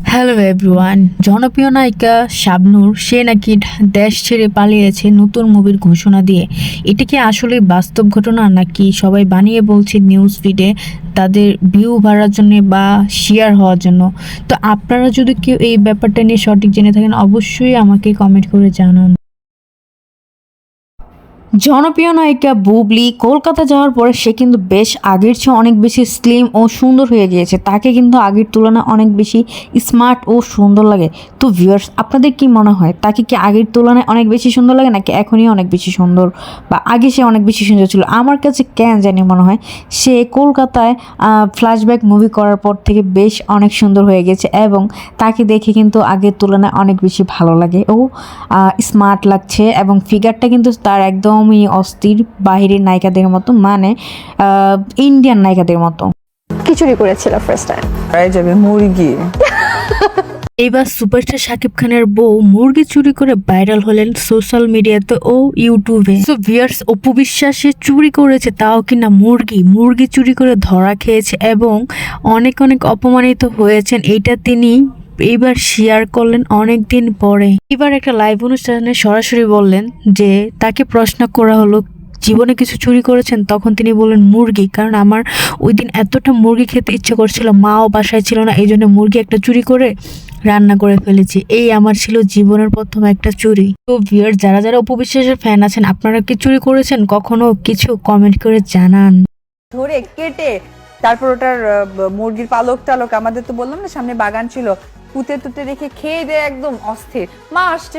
Hello everyone জনপ্রিয় নায়িকা শাবনুর, সে নাকি দেশ ছেড়ে পালিয়েছে নতুন মুভির ঘোষণা দিয়ে। এটা কি আসলে বাস্তব ঘটনা নাকি সবাই বানিয়ে বলছে নিউজ ফিডে তাদের ভিউ বাড়ার জন্য বা শেয়ার হওয়ার জন্য? তো আপনারা যদি কেউ এই ব্যাপারটা নিয়ে সঠিক জেনে থাকেন, অবশ্যই আমাকে কমেন্ট করে জানান। জনপ্রিয় নায়িকা বুবলি কলকাতা যাওয়ার পরে সে কিন্তু বেশ আগের চেয়ে অনেক বেশি স্লিম ও সুন্দর হয়ে গিয়েছে। তাকে কিন্তু আগের তুলনায় অনেক বেশি স্মার্ট ও সুন্দর লাগে। তো ভিউয়ার্স আপনাদের কি মনে হয়, তাকে কি আগের তুলনায় অনেক বেশি সুন্দর লাগে, নাকি এখনই অনেক বেশি সুন্দর বা আগে সে অনেক বেশি সুন্দর ছিল? আমার কাছে কেন জানি মনে হয়, সে কলকাতায় ফ্ল্যাশব্যাক মুভি করার পর থেকে বেশ অনেক সুন্দর হয়ে গেছে এবং তাকে দেখে কিন্তু আগের তুলনায় অনেক বেশি ভালো লাগে ও স্মার্ট লাগছে এবং ফিগারটা কিন্তু তার একদমই অস্থির বাহিরের নায়িকাদের মতো মানে ইন্ডিয়ান নায়িকাদের মতো। খিচুড়ি করেছিল ফার্স্ট টাইম পায়ে যাবে মুরগি। এইবার সুপারস্টার শাকিব খানের বউ মুরগি চুরি করে ভাইরাল হলেন সোশ্যাল মিডিয়াতে ও ইউটিউবে। সো ভিয়ার্স অপু বিশ্বাসে চুরি করেছে তাও কিনা মুরগি? মুরগি চুরি করে ধরা খেয়েছে এবং অনেক অনেক অপমানিত হয়েছেন। এটা তিনি এইবার শেয়ার করলেন অনেক দিন পরে। এবার একটা লাইভ অনুষ্ঠানে সরাসরি বললেন যে, তাকে প্রশ্ন করা হলো, জীবনে কিছু চুরি করেছেন? তখন তিনি বললেন, মুরগি। কারণ আমার ওই দিন এতটা মুরগি খেতে ইচ্ছে করছিল, মাও বাসায় ছিল না এই জন্য মুরগি একটা চুরি করে রান্না করে ফেলেছি। এই আমার ছিল জীবনের প্রথম একটা চুরি। তো ভিউয়ার যারা যারা উপবিশ্বাসের ফ্যান আছেন, আপনারা কি চুরি করেছেন? কখনো কিছু কমেন্ট করে জানান। ধরে কেটে, তারপর ওটার মুরগির পালক টালক আমাদের তো বললাম না, সামনে বাগান ছিল পুঁতে তুতে রেখে খেয়ে দেয় একদম অস্থির। মা আসছে